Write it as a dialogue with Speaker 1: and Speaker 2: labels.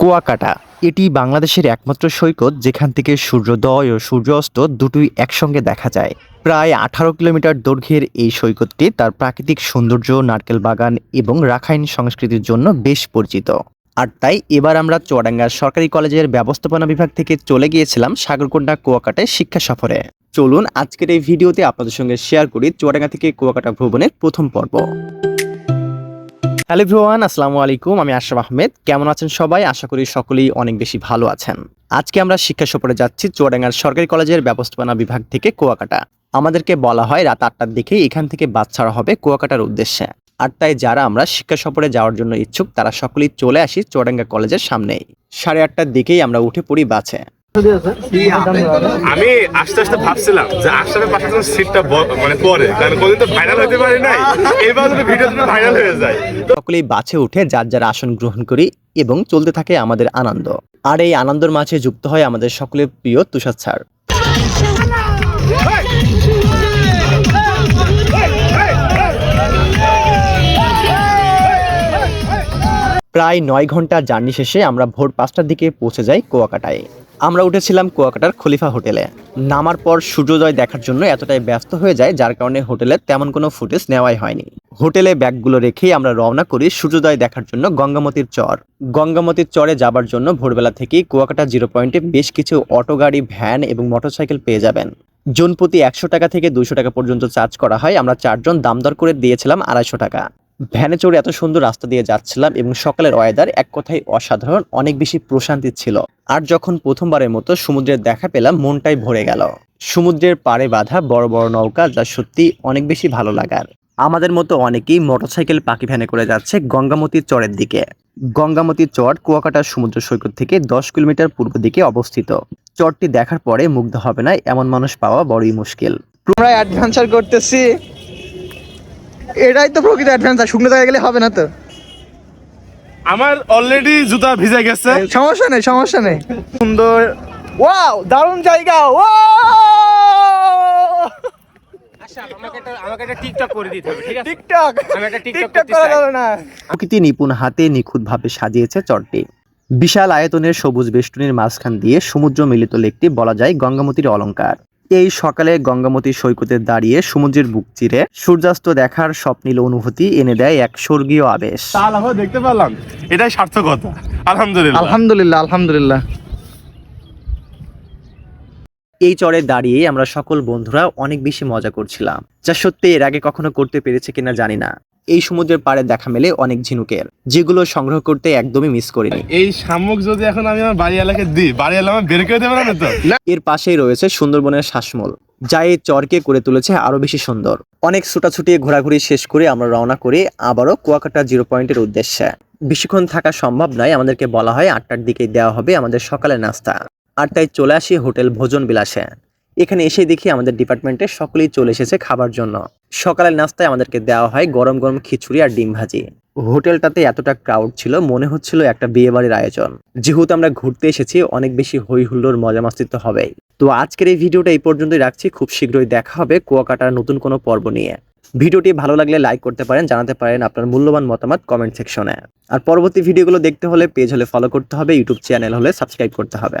Speaker 1: কুয়াকাটা। এটি বাংলাদেশের একমাত্র সৈকত যেখান থেকে সূর্যোদয় ও সূর্যাস্ত দুটোই একসঙ্গে দেখা যায়। প্রায় আঠারো কিলোমিটার দৈর্ঘ্যের এই সৈকতটি তার প্রাকৃতিক সৌন্দর্য, নারকেল বাগান এবং রাখাইন সংস্কৃতির জন্য বেশ পরিচিত। আর তাই এবার আমরা চুয়াডাঙ্গা সরকারি কলেজের ব্যবস্থাপনা বিভাগ থেকে চলে গিয়েছিলাম সাগরকন্ডা কুয়াকাটায় শিক্ষা সফরে। চলুন আজকের এই ভিডিওতে আপনাদের সঙ্গে শেয়ার করি চুয়াডাঙ্গা থেকে কুয়াকাটা ভ্রমণের প্রথম পর্ব। হ্যালো ভিওয়ান আসসালামু আলাইকুম। আমি আশরাফ আহমেদ। কেমন আছেন সবাই? আশা করি সকলেই অনেক বেশি ভালো আছেন। আজকে আমরা শিক্ষা সফরে যাচ্ছি চুয়াডাঙ্গার সরকারি কলেজের ব্যবস্থাপনা বিভাগ থেকে কুয়াকাটা। আমাদেরকে বলা হয় রাত আটটার দিকেই এখান থেকে বাস ছাড়া হবে কুয়াকাটার উদ্দেশ্যে। আর তাই যারা আমরা শিক্ষা সফরে যাওয়ার জন্য ইচ্ছুক, তারা সকলেই চলে আসি চুয়াডাঙ্গা কলেজের সামনেই। সাড়ে আটটার দিকেই আমরা উঠে পড়ি বাসে।
Speaker 2: আমি আস্তে আস্তে ভাবছিলাম যে আশরাফের পাশে সিটটা মানে পরে, কারণ কোনদিন তো ভাইরাল হতে পারি নাই। এবার ভিডিও ভাইরাল হয়ে যায়।
Speaker 1: সকলেই বাছে উঠে যার যার আসন গ্রহণ করি এবং চলতে থাকে আমাদের আনন্দ। আর এই আনন্দের মাঝে যুক্ত হয় আমাদের সকলের প্রিয় তুষার স্যার। প্রায় নয় ঘণ্টা জার্নি শেষে আমরা ভোর পাঁচটার দিকে পৌঁছে যাই কুয়াকাটায়। আমরা উঠেছিলাম কুয়াকাটার খলিফা হোটেলে। নামার পর সূর্যোদয় দেখার জন্য এতটাই ব্যস্ত হয়ে যায় যার কারণে হোটেলে তেমন কোনো ফুটেজ নেওয়াই হয়নি। হোটেলে ব্যাগগুলো রেখেই আমরা রওনা করি সূর্যোদয় দেখার জন্য গঙ্গামতির চর। গঙ্গামতির চরে যাবার জন্য ভোরবেলা থেকেই কুয়াকাটা জিরো পয়েন্টে বেশ কিছু অটো গাড়ি, ভ্যান এবং মোটরসাইকেল পেয়ে যাবেন। জন প্রতি একশো টাকা থেকে দুশো টাকা পর্যন্ত চার্জ করা হয়। আমরা চারজন দাম দর করে দিয়েছিলাম আড়াইশো টাকা। ভ্যানে চড়ে এত সুন্দর রাস্তা দিয়ে যাচ্ছিলাম এবং সকালের ওয়েদার এক কথায় অসাধারণ, অনেক বেশি প্রশান্তি ছিল। আর যখন প্রথমবারের মতো সমুদ্রের দেখা পেলাম, মনটাই ভরে গেল। সমুদ্রের পাড়ে বাঁধা বড় বড় নৌকা যা সত্যি অনেক বেশি ভালো লাগার। আমাদের মতো অনেকেই মোটরসাইকেল পাখি ভ্যানে করে যাচ্ছে গঙ্গামতির চরের দিকে। গঙ্গামতির চর কুয়াকাটা সমুদ্র সৈকত থেকে দশ কিলোমিটার পূর্ব দিকে অবস্থিত। চরটি দেখার পরে মুগ্ধ হবে না এমন মানুষ পাওয়া বড়ই মুশকিল।
Speaker 3: আমরা অ্যাডভেঞ্চার করতেছি। এটাই তো প্রকৃত অ্যাডভেঞ্চার শুকনো জায়গায় গেলে হবে না তো।
Speaker 2: আমার অলরেডি জুতা ভিজে গেছে।
Speaker 3: সমস্যা নেই সমস্যা নেই। সুন্দর। ওয়াও দারুণ জায়গা ও
Speaker 1: প্রকৃতি নিপুণ হাতে নিখুঁতভাবে সাজিয়েছে চরটি। বিশাল আয়তনের সবুজ বেষ্টনীর মাঝখান দিয়ে সমুদ্র মিলিত লেকটি বলা যায় গঙ্গামতির অলংকার এই সকালে গঙ্গামতি সৈকতে দাঁড়িয়ে সমুদ্রের বুক চিরে সূর্যাস্ত দেখার স্বপ্নীল অনুভূতি এনে দেয় এক স্বর্গীয় আবেশ।
Speaker 2: দেখতে পেলাম এটাই সার্থকতা। আলহামদুলিল্লাহ।
Speaker 3: আলহামদুলিল্লাহ আলহামদুলিল্লাহ।
Speaker 1: এই চরে দাঁড়িয়ে আমরা সকল বন্ধুরা অনেক বেশি মজা করছিলাম যা সত্যি এর আগে কখনো করতে পেরেছে কিনা জানি না। এই সমুদ্রের পাড়ে দেখা মেলে অনেক ঝিনুকের যেগুলো সংগ্রহ করতে একদমই মিস করিনি।
Speaker 2: এই শামুক যদি এখন আমি আমার বাড়ি এলাকায় দিই বাড়ি এলাকা বের করে দেবে না তো?
Speaker 1: এর পাশেই রয়েছে সুন্দরবনের শ্বাসমূল যা এই চরকে করে তুলেছে আরও বেশি সুন্দর। অনেক ছুটাছুটি ঘোরাঘুরি শেষ করে আমরা রওনা করি আবারও কুয়াকাটা জিরো পয়েন্টের উদ্দেশ্যে। বেশিক্ষণ থাকা সম্ভব নয় আমাদেরকে বলা হয় আটটার দিকে দেওয়া হবে আমাদের সকালের নাস্তা। আর তাই চলে আসি হোটেল ভোজন বিলাসে এখানে এসে দেখি আমাদের ডিপার্টমেন্টে সকলেই চলে এসেছে খাবার জন্য। সকালের নাস্তায় আমাদেরকে দেওয়া হয় গরম গরম খিচুড়ি আর ডিম ভাজি। হোটেলটাতে এতটা ক্রাউড ছিল, মনে হচ্ছিল একটা বিয়ে বাড়ির আয়োজন। যেহেতু আমরা ঘুরতে এসেছি, অনেক বেশি হই হুল্লোর মজা মাস্তি তো হবেই। তো আজকের এই ভিডিওটা এই পর্যন্তই রাখছি। খুব শীঘ্রই দেখা হবে কুয়াকাটার নতুন কোনো পর্ব নিয়ে। ভিডিওটি ভালো লাগলে লাইক করতে পারেন, জানাতে পারেন আপনার মূল্যবান মতামত কমেন্ট সেকশনে আর পরবর্তী ভিডিওগুলো দেখতে হলে পেজ হলে ফলো করতে হবে ইউটিউব চ্যানেল হলে সাবস্ক্রাইব করতে হবে।